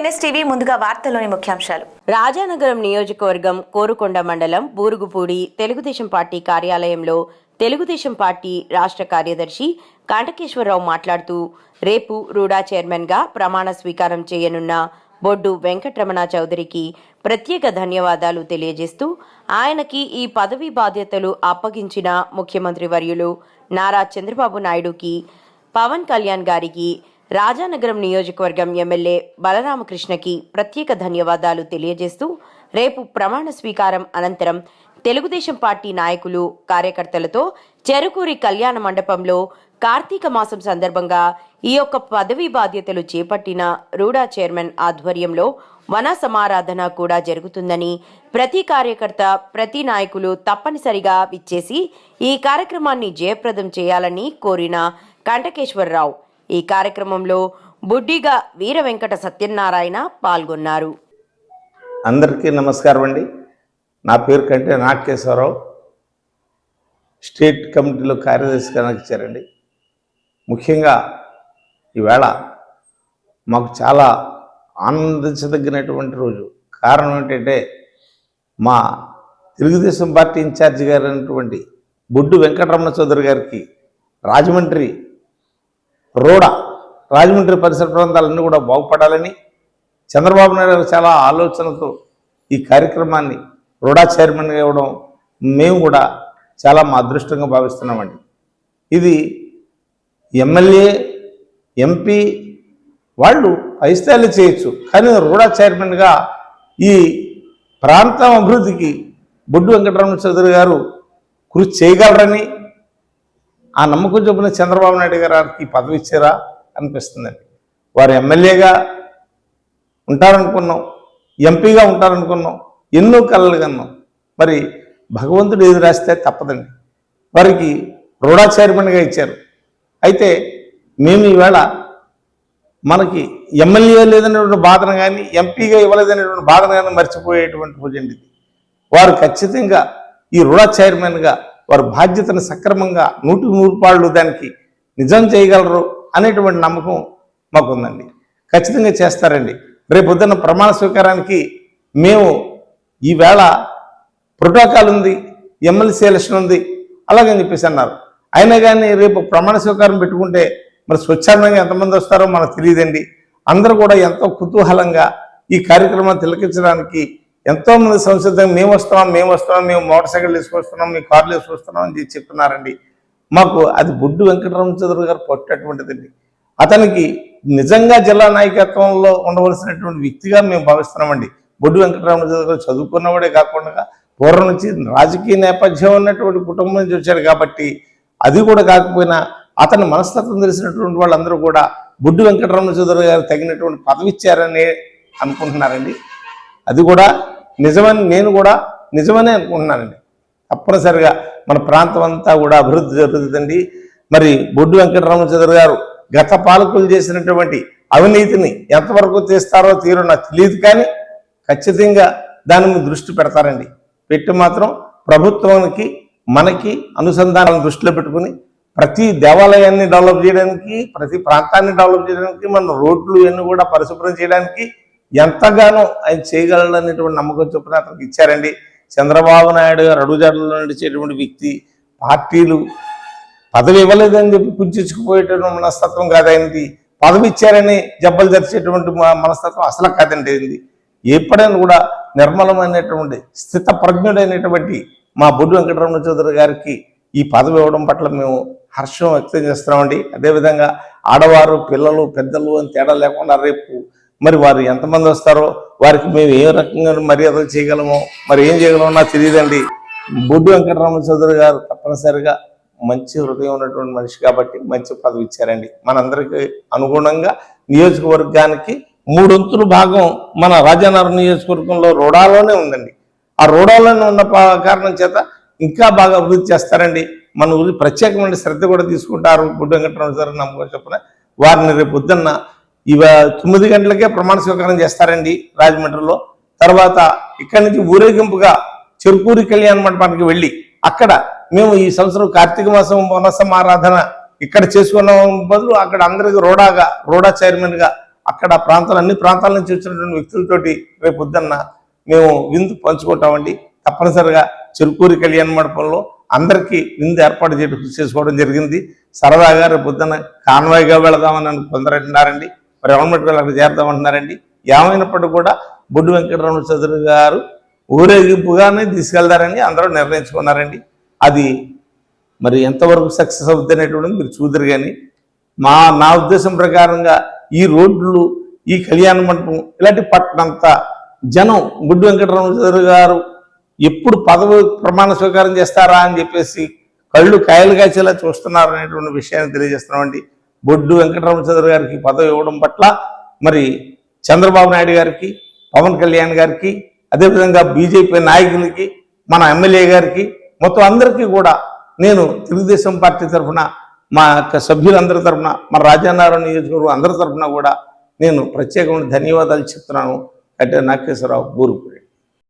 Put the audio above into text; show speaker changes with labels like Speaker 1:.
Speaker 1: NSTV ముందుగా వార్తల్లోని ముఖ్యాంశాలు.
Speaker 2: రాజానగరం నియోజకవర్గం కోరుకొండ మండలం బూరుగుపూడి తెలుగుదేశం పార్టీ కార్యాలయంలో తెలుగుదేశం పార్టీ రాష్ట్ర కార్యదర్శి కాంటకేశ్వరరావు మాట్లాడుతూ రేపు రూడా చైర్మన్గా ప్రమాణ స్వీకారం చేయనున్న బొడ్డు వెంకటరమణ చౌదరికి ప్రత్యేక ధన్యవాదాలు తెలియజేస్తూ ఆయనకి ఈ పదవి బాధ్యతలు అప్పగించిన ముఖ్యమంత్రి వర్యులు నారా చంద్రబాబు నాయుడుకి పవన్ కళ్యాణ్ గారికి రాజానగరం నియోజకవర్గం ఎమ్మెల్యే బలరామకృష్ణకి ప్రత్యేక ధన్యవాదాలు తెలియజేస్తూ రేపు ప్రమాణ స్వీకారం అనంతరం తెలుగుదేశం పార్టీ నాయకులు కార్యకర్తలతో చెరుకూరి కళ్యాణ మండపంలో కార్తీక మాసం సందర్భంగా ఈ యొక్క పదవీ బాధ్యతలు చేపట్టిన రూడా చైర్మన్ ఆధ్వర్యంలో వన సమారాధన కూడా జరుగుతుందని ప్రతి కార్యకర్త ప్రతి నాయకులు తప్పనిసరిగా విచ్చేసి ఈ కార్యక్రమాన్ని జయప్రదం చేయాలని కోరిన కంటకేశ్వరరావు ఈ కార్యక్రమంలో బుడ్డిగా వీర వెంకట సత్యనారాయణ పాల్గొన్నారు.
Speaker 3: అందరికీ నమస్కారం అండి. నా పేరు కంటే నాగకేశ్వరరావు. స్టేట్ కమిటీలో కార్యదర్శిగా నాకు ఇచ్చారండి ముఖ్యంగా ఈవేళ మాకు చాలా ఆనందించదగినటువంటి రోజు. కారణం ఏంటంటే మా తెలుగుదేశం పార్టీ ఇన్ఛార్జి గారు అయినటువంటి బొడ్డు వెంకటరమణ చౌదరి గారికి రాజమండ్రి రోడ రాజమండ్రి పరిసర ప్రాంతాలన్నీ కూడా బాగుపడాలని చంద్రబాబు నాయుడు గారు చాలా ఆలోచనతో ఈ కార్యక్రమాన్ని రోడా చైర్మన్గా ఇవ్వడం మేము కూడా చాలా మా అదృష్టంగా భావిస్తున్నామండి. ఇది ఎమ్మెల్యే ఎంపీ వాళ్ళు పైస్థాయిలు చేయొచ్చు కానీ రూడా చైర్మన్గా ఈ ప్రాంతం అభివృద్ధికి బొడ్డు వెంకటరమణ చౌదరి గారు కృషి చేయగలరని ఆ నమ్మకం చొప్పున చంద్రబాబు నాయుడు గారికి పదవి ఇచ్చారా అనిపిస్తుందండి. వారు ఎమ్మెల్యేగా ఉంటారనుకున్నాం ఎంపీగా ఉంటారనుకున్నాం ఎన్నో కళలు కన్నాం. మరి భగవంతుడు ఏది రాస్తే తప్పదండి. వారికి రూడా చైర్మన్గా ఇచ్చారు. అయితే మేము ఈవేళ మనకి ఎమ్మెల్యే లేదనేటువంటి బాధను కానీ ఎంపీగా ఇవ్వలేదనేటువంటి బాధను కానీ మర్చిపోయేటువంటి రోజు అండి ఇది. వారు ఖచ్చితంగా ఈ రుణ చైర్మన్గా వారు బాధ్యతను సక్రమంగా నూటికి నూరు పాళ్ళు దానికి నిజం చేయగలరు అనేటువంటి నమ్మకం మాకుందండి. ఖచ్చితంగా చేస్తారండి. రేపు పొద్దున్న ప్రమాణ స్వీకారానికి మేము ఈవేళ ప్రోటోకాల్ ఉంది ఎమ్మెల్సీ ఎలక్షన్ ఉంది అలాగని చెప్పేసి అన్నారు. అయినా కానీ రేపు ప్రమాణ స్వీకారం పెట్టుకుంటే మరి స్వచ్ఛందంగా ఎంతమంది వస్తారో మనకు తెలియదండి. అందరూ కూడా ఎంతో కుతూహలంగా ఈ కార్యక్రమాన్ని తిలకించడానికి ఎంతో మంది సంసిద్ధంగా మేము వస్తున్నాం మేము వస్తున్నాం మేము మోటార్ సైకిల్ తీసుకొస్తున్నాం మీ కార్లు తీసుకొస్తున్నాం అని చెప్తున్నారండి. మాకు అది బొడ్డు వెంకటరమణ చౌదరి గారు పట్టేటువంటిదండి. అతనికి నిజంగా జిల్లా నాయకత్వంలో ఉండవలసినటువంటి వ్యక్తిగా మేము భావిస్తున్నామండి. బొడ్డు వెంకటరమణ చౌదరి గారు చదువుకున్నవాడే కాకుండా పూర్వం నుంచి రాజకీయ నేపథ్యం ఉన్నటువంటి కుటుంబం నుంచి వచ్చాడు కాబట్టి అది కూడా కాకపోయినా అతని మనస్తత్వం తెలిసినటువంటి వాళ్ళందరూ కూడా బొడ్డు వెంకటరమణ చౌదరి గారు తగినటువంటి పదవి ఇచ్చారని అనుకుంటున్నారండి. అది కూడా నిజమని నేను కూడా నిజమనే అనుకుంటున్నానండి. తప్పనిసరిగా మన ప్రాంతం అంతా కూడా అభివృద్ధి జరుగుతుందండి. మరి బొడ్డు వెంకటరమణ చౌదరి గారు గత పాలకులు చేసినటువంటి అవినీతిని ఎంతవరకు తీస్తారో తీరో నాకు తెలియదు కానీ ఖచ్చితంగా దాని మీద దృష్టి పెడతారండి. పెట్టి మాత్రం ప్రభుత్వానికి మనకి అనుసంధానాలను దృష్టిలో పెట్టుకుని ప్రతి దేవాలయాన్ని డెవలప్ చేయడానికి ప్రతి ప్రాంతాన్ని డెవలప్ చేయడానికి మన రోడ్లు ఇవన్నీ కూడా పరిశుభ్రం చేయడానికి ఎంతగానో ఆయన చేయగలడనేటువంటి నమ్మకం చొప్పున అతనికి ఇచ్చారండి. చంద్రబాబు నాయుడు గారు అడుగుజాడలో నడిచేటువంటి వ్యక్తి పార్టీలు పదవి ఇవ్వలేదని చెప్పి కుంచుకుపోయేటువంటి మనస్తత్వం కాదండి పదవి ఇచ్చారని జబ్బలు జరిచేటువంటి మనస్తత్వం అసలు కాదండి ఇది ఎప్పుడైనా కూడా నిర్మలమైనటువంటి స్థిత ప్రజ్ఞుడైనటువంటి మా బొడ్డు వెంకటరమణ చౌదరి గారికి ఈ పదవి ఇవ్వడం పట్ల మేము హర్షం వ్యక్తం చేస్తున్నామండి. అదేవిధంగా ఆడవారు పిల్లలు పెద్దలు అని తేడా లేకుండా రేపు మరి వారు ఎంతమంది వస్తారో వారికి మేము ఏ రకంగా మర్యాదలు చేయగలమో మరి ఏం చేయగలమో నాకు తెలియదండి. బొడ్డు వెంకటరమణ చౌదరి గారు తప్పనిసరిగా మంచి హృదయం ఉన్నటువంటి మనిషి కాబట్టి మంచి పదవి ఇచ్చారండి. మనందరికీ అనుగుణంగా నియోజకవర్గానికి మూడొంతుల భాగం మన రాజానగరం నియోజకవర్గంలో రోడాలోనే ఉందండి. ఆ రోడాలోనే ఉన్న పా- కారణం చేత ఇంకా బాగా అభివృద్ధి చేస్తారండి. మన ఊరి ప్రత్యేకమైన శ్రద్ధ కూడా తీసుకుంటారు బుడ్డ వెంకటరమణ గారు నమ్మకం చెప్పిన. వారిని రేపు పొద్దున్న ఇవ తొమ్మిది గంటలకే ప్రమాణ స్వీకారం చేస్తారండి రాజమండ్రిలో. తర్వాత ఇక్కడి నుంచి ఊరేగింపుగా చెరుకూరి కళ్యాణ మండపానికి వెళ్ళి అక్కడ మేము ఈ సంవత్సరం కార్తీక మాసం వనసమారాధన ఇక్కడ చేసుకున్న బదులు అక్కడ అందరికి రోడాగా రోడా చైర్మన్గా అక్కడ ప్రాంతాలు అన్ని ప్రాంతాల నుంచి వచ్చినటువంటి వ్యక్తులతోటి రేపు పొద్దున్న మేము విందు పంచుకుంటామండి. తప్పనిసరిగా చెరుకూరి కళ్యాణ మండపంలో అందరికీ విందు ఏర్పాటు చేయడం చేసుకోవడం జరిగింది. సరదాగా రేపు పొద్దున్న కాన్వాయ్గా వెళదామని అని కొందరు అంటున్నారండి. మరి గవర్నమెంట్ వాళ్ళు అక్కడ చేద్దామంటున్నారండి ఏమైనప్పటికీ కూడా బొడ్డు వెంకటరమణ చౌదరి గారు ఊరేగింపుగానే తీసుకెళ్తారని అందరూ నిర్ణయించుకున్నారండి. అది మరి ఎంతవరకు సక్సెస్ అవుద్ది అనేటువంటిది మీరు చూద్దరు కానీ మా నా ఉద్దేశం ప్రకారంగా ఈ రోడ్లు ఈ కళ్యాణ మండపం ఇలాంటి పట్టణంతా జనం గుడ్డు వెంకటరమణ చౌదరి గారు ఎప్పుడు పదవి ప్రమాణ స్వీకారం చేస్తారా అని చెప్పేసి కళ్ళు కాయలు కాచేలా చూస్తున్నారు అనేటువంటి విషయాన్ని తెలియజేస్తున్నామండి. బొడ్డు వెంకటరామచంద్ర గారికి పదవి ఇవ్వడం పట్ల మరి చంద్రబాబు నాయుడు గారికి పవన్ కళ్యాణ్ గారికి అదేవిధంగా బీజేపీ నాయకులకి మన ఎమ్మెల్యే గారికి మొత్తం అందరికీ కూడా నేను తెలుగుదేశం పార్టీ తరఫున మా యొక్క సభ్యులందరి తరఫున మన రాజానారాయణ నియోజకవర్గం అందరి తరఫున కూడా నేను ప్రత్యేకమైన ధన్యవాదాలు చెప్తున్నాను. అంటే నాగేశ్వరరావు బూరుకుడి